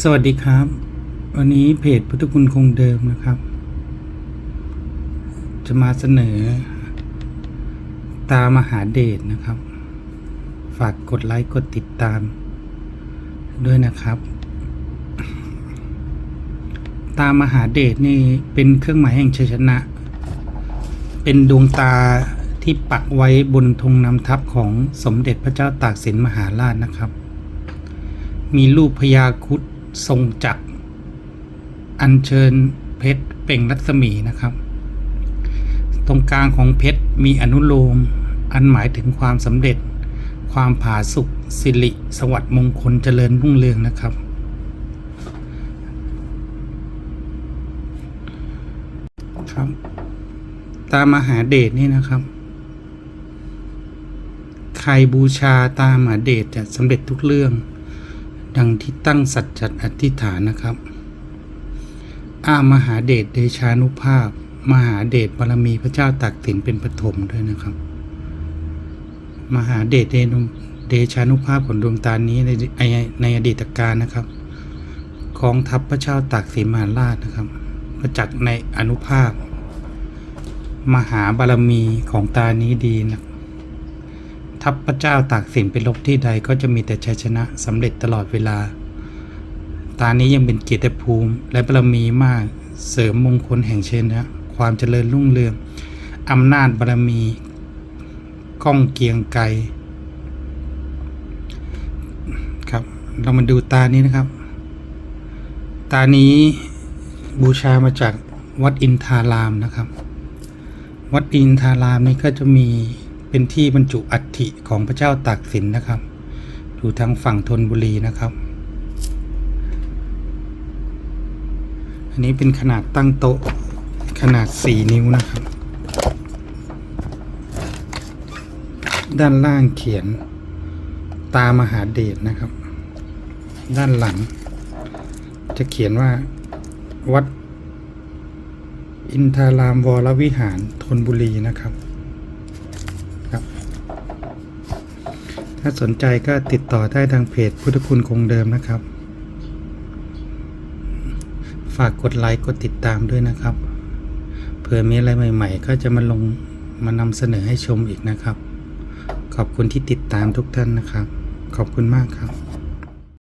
สวัสดีครับ วันนี้เพจพุทธคุณคงเดิมนะครับ จะมาเสนอ ตามหาเดชนะครับ ฝากกดไลค์กดติดตาม ด้วยนะครับ ตามหาเดชนี่เป็นเครื่องหมายแห่งชัยชนะ เป็นดวงตาที่ปักไว้บนธงนำทัพของสมเด็จพระเจ้าตากสินมหาราชนะครับ มีรูปพญาครุดทรงจักร อัญเชิญเพชรเป่งรัศมีนะครับ ตรงกลางของเพชรมีอนุโลม อันหมายถึงความสำเร็จ ความผาสุกสิริสวัสดิ์มงคลเจริญรุ่งเรืองนะครับ ครับ ตามมหาเดชนี่นะครับ ใครบูชาตามมหาเดชจะสำเร็จทุกเรื่อง ดังที่ตั้งสัจจัดอธิษฐานนะครับ อามหาเดชเดชานุภาพ มหาเดชบารมีพระเจ้าตากสินเป็นปฐมด้วยนะครับ มหาเดชเดชานุภาพของดวงตานี้ในในในอดีตการนะครับกองทัพพระเจ้าตากสินมหาราชนะครับประจักษ์ในอนุภาพ มหาบารมีของตานี้ดีนะ ทัพพระเจ้าตากสินไปรบที่ใดก็จะมีแต่ชัยชนะสำเร็จตลอดเวลา ตานี้ยังเป็นเกียรติภูมิ และบารมีมากเสริมมงคลแห่งเชนนะความเจริญรุ่งเรืองอำนาจบารมีก้องเกียงไกรครับ เรามาดูตานี้นะครับ ตานี้บูชามาจากวัดอินทารามนะครับ วัดอินทารามนี่ก็จะมี เป็นที่บรรจุอัฐิของพระเจ้าตากสินนะครับ อยู่ทางฝั่งธนบุรีนะครับ อันนี้เป็นขนาดตั้งโต๊ะขนาด 4 นิ้วนะครับ ด้านล่างเขียนตามหาเดชนะครับ ด้านหลัง จะเขียนว่าวัด อินทารามวรวิหารธนบุรีนะครับ ครับ ถ้าสนใจก็ติดต่อได้ทางเพจพุทธคุณคงเดิมนะครับ ฝากกดไลค์กดติดตามด้วยนะครับเผื่อมีอะไรใหม่ ๆ ก็จะมาลงมานำเสนอให้ชมอีกนะครับ ขอบคุณที่ติดตามทุกท่านนะครับ ขอบคุณมากครับ